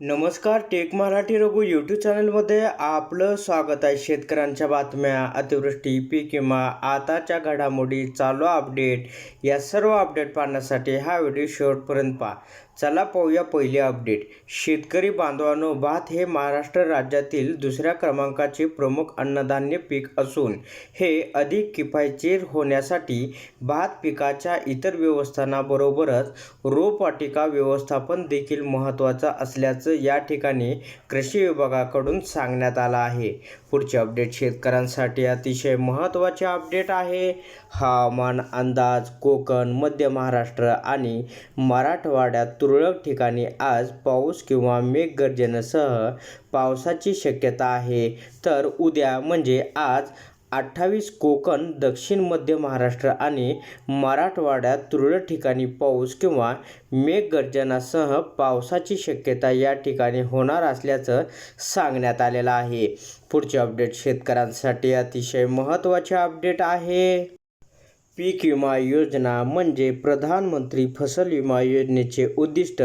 नमस्कार take Marathi Raghu YouTube चॅनलमध्ये आपलं स्वागत आहे. शेतकऱ्यांच्या बातम्या अतिवृष्टी पीक विमा आताच्या घडामोडी चालू अपडेट या सर्व अपडेट पाहण्यासाठी हा व्हिडिओ शेवटपर्यंत पहा. चला पाहूया पहिले अपडेट शेतकरी बांधवांनो भात हे महाराष्ट्र राज्यातील दुसऱ्या क्रमांकाचे प्रमुख अन्नधान्य पीक असून हे अधिक किफायतशीर होण्यासाठी भात पिकाच्या इतर व्यवस्थापनाबरोबरच रोपवाटिका व्यवस्थापन देखील महत्त्वाचं असल्याचं या ठिकाणी कृषी विभागाकडून सांगण्यात आलं आहे. पुढचे अपडेट शेतकऱ्यांसाठी अतिशय महत्त्वाचे अपडेट आहे. हवामान अंदाज कोकण मध्य महाराष्ट्र आणि मराठवाड्यात तुरळक ठिकाणी आज पाऊस किंवा मेघगर्जनेसह पावसाची शक्यता आहे. तर उद्या म्हणजे आज अठ्ठावीस कोकण दक्षिण मध्य महाराष्ट्र आणि मराठवाड्यात तुरळक ठिकाणी पाऊस किंवा मेघगर्जनासह पावसाची शक्यता या ठिकाणी होणार असल्याचं सांगण्यात आलेलं आहे. पुढचे अपडेट शेतकऱ्यांसाठी अतिशय महत्त्वाचे अपडेट आहे. पीक विमा योजना म्हणजे प्रधानमंत्री फसल विमा योजनेचे उद्दिष्ट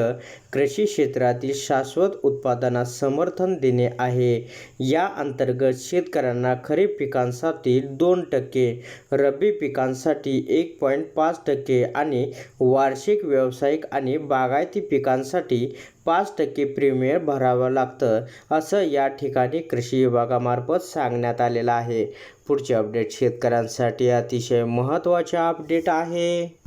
कृषी क्षेत्रातील शाश्वत उत्पादनास समर्थन देणे आहे. या अंतर्गत शेतकऱ्यांना खरीप पिकांसाठी दोन टक्के रब्बी पिकांसाठी एक पॉईंट पाच टक्के आणि वार्षिक व्यावसायिक आणि बागायती पिकांसाठी पाच टक्के प्रीमियम भरावं लागतं असं या ठिकाणी कृषी विभागामार्फत सांगण्यात आलेलं आहे. पुढचे अपडेट शेतकऱ्यांसाठी अतिशय महत्त्वाचे अपडेट आहे.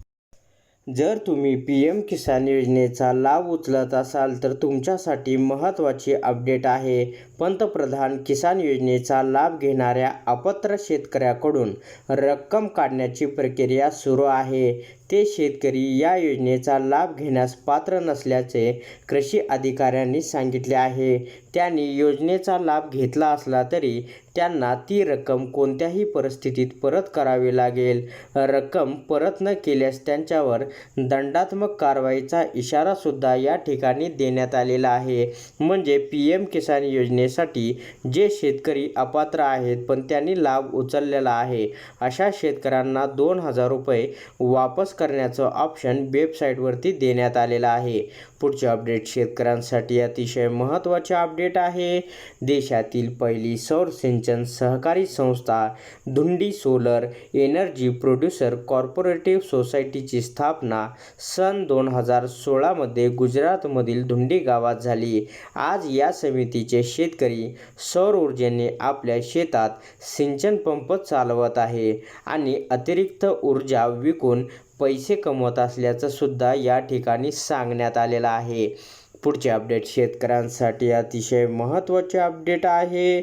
जर तुम्ही पी एम किसान योजनेचा लाभ उचलत असाल तर तुमच्यासाठी महत्त्वाची अपडेट आहे. पंतप्रधान किसान योजनेचा लाभ घेणाऱ्या अपात्र शेतकऱ्याकडून रक्कम काढण्याची प्रक्रिया सुरू आहे. ते शेतकरी या योजनेचा लाभ घेण्यास पात्र नसल्याचे कृषी अधिकाऱ्यांनी सांगितले आहे. त्यांनी योजनेचा लाभ घेतला असला तरी त्यांना ती रक्कम कोणत्याही परिस्थितीत परत करावी लागेल. रक्कम परत न केल्यास त्यांच्यावर दंडात्मक कारवाईचा इशारासुद्धा या ठिकाणी देण्यात आलेला आहे. म्हणजे पी एम किसान योजने घेण्यासाठी जे शेतकरी अपात्र आहेत पण त्यांनी लाभ उचललेला आहे. अशा शेतकऱ्यांना दोन हजार रुपये वापस करण्याचं ऑप्शन वेबसाईटवरती देण्यात आलेलं आहे. पुढचे अपडेट शेतकऱ्यांसाठी अतिशय महत्त्वाचे अपडेट आहे. देशातील पहिली सौर सिंचन सहकारी संस्था Dhundi solar energy producer corporative सोसायटीची स्थापना सन दोन हजार सोळामध्ये गुजरातमधील धुंडी गावात झाली. आज या समितीचे शेत शेतकरी सौर ऊर्जेने आपल्या शेतात सिंचन पंप चालवत आहे आणि अतिरिक्त ऊर्जा विकून पैसे कमवत असल्याचं सुद्धा या ठिकाणी सांगण्यात आलेलं आहे. पुढचे अपडेट शेतकऱ्यांसाठी अतिशय महत्त्वाचे अपडेट आहे.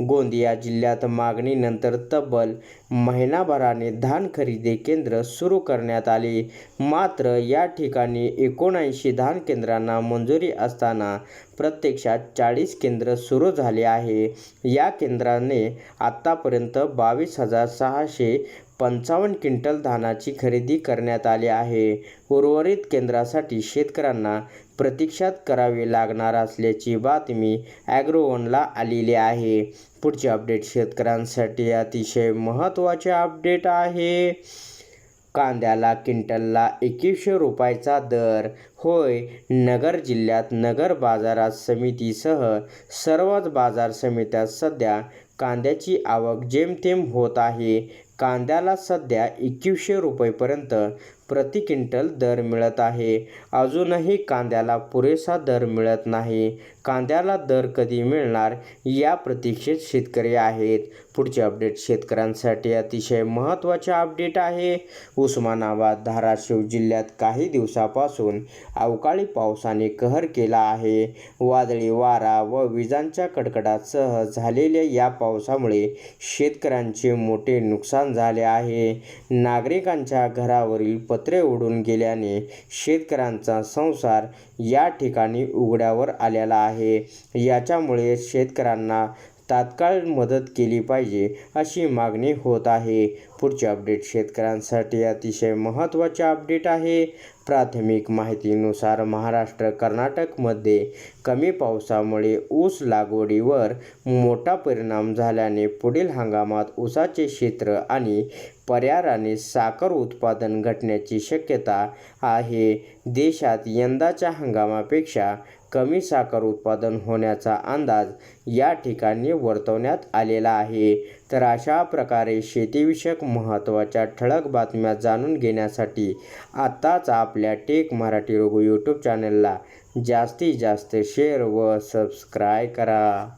गोंदिया जिल्ह्यात मागणीनंतर तब्बल महिनाभराने धान खरेदी केंद्र सुरू करण्यात आले. मात्र या ठिकाणी एकोणऐंशी धान केंद्रांना मंजुरी असताना प्रत्यक्षात चाळीस केंद्र सुरू झाले आहे. या केंद्राने आत्तापर्यंत बावीस हजार सहाशे पंचावन्न क्विंटल धानाची खरेदी करण्यात आली आहे. उर्वरित केंद्रासाठी शेतकऱ्यांना प्रतीक्षात करावी लागणार असल्याची बातमी ॲग्रोवनला आलेली आहे. पुढचे अपडेट शेतकऱ्यांसाठी अतिशय महत्त्वाचे अपडेट आहे. कांद्याला क्विंटलला एकवीसशे रुपयाचा दर. होय नगर जिल्ह्यात नगर बाजारात समितीसह सर्वच बाजार समित्यात सध्या कांद्याची आवक जेमतेम होत आहे. कांद्याला सध्या एकवीसशे रुपयेपर्यंत प्रति क्विंटल दर मिळत आहे. अजूनही कांद्याला पुरेसा दर मिळत नाही. कांद्याला दर कधी मिळणार या प्रतीक्षेत शेतकरी आहेत. पुढचे अपडेट शेतकऱ्यांसाठी अतिशय महत्त्वाचे अपडेट आहे. उस्मानाबाद धाराशिव जिल्ह्यात काही दिवसापासून अवकाळी पावसाने कहर केला आहे. वादळी वारा व विजांच्या कडकडासह झालेल्या या पावसामुळे शेतकऱ्यांचे मोठे नुकसान झाले आहे. नागरिकांच्या घरावरील पत्रे उडून गेल्याने शेतकऱ्यांचा संसार या ठिकाणी उघड्यावर आलेला आहे. याच्यामुळे शेतकऱ्यांना तात्काळ मदत केली पाहिजे अशी मागणी होत आहे. पुढचे अपडेट शेतकऱ्यांसाठी अतिशय महत्त्वाचे अपडेट आहे. प्राथमिक माहितीनुसार महाराष्ट्र कर्नाटकमध्ये कमी पावसामुळे ऊस लागवडीवर मोठा परिणाम झाल्याने पुढील हंगामात ऊसाचे क्षेत्र आणि पर्याराने साखर उत्पादन घटण्याची शक्यता आहे. देशात यंदाच्या हंगामापेक्षा कमी साखर उत्पादन होण्याचा अंदाज या ठिकाणी वर्तवण्यात आलेला आहे. तर अशा प्रकारे शेतीविषयक महत्त्वाच्या ठळक बातम्या जाणून घेण्यासाठी आत्ताच आपल्या टेक मराठी रघु यूट्यूब चॅनलला जास्तीत जास्त शेअर व सबस्क्राय करा.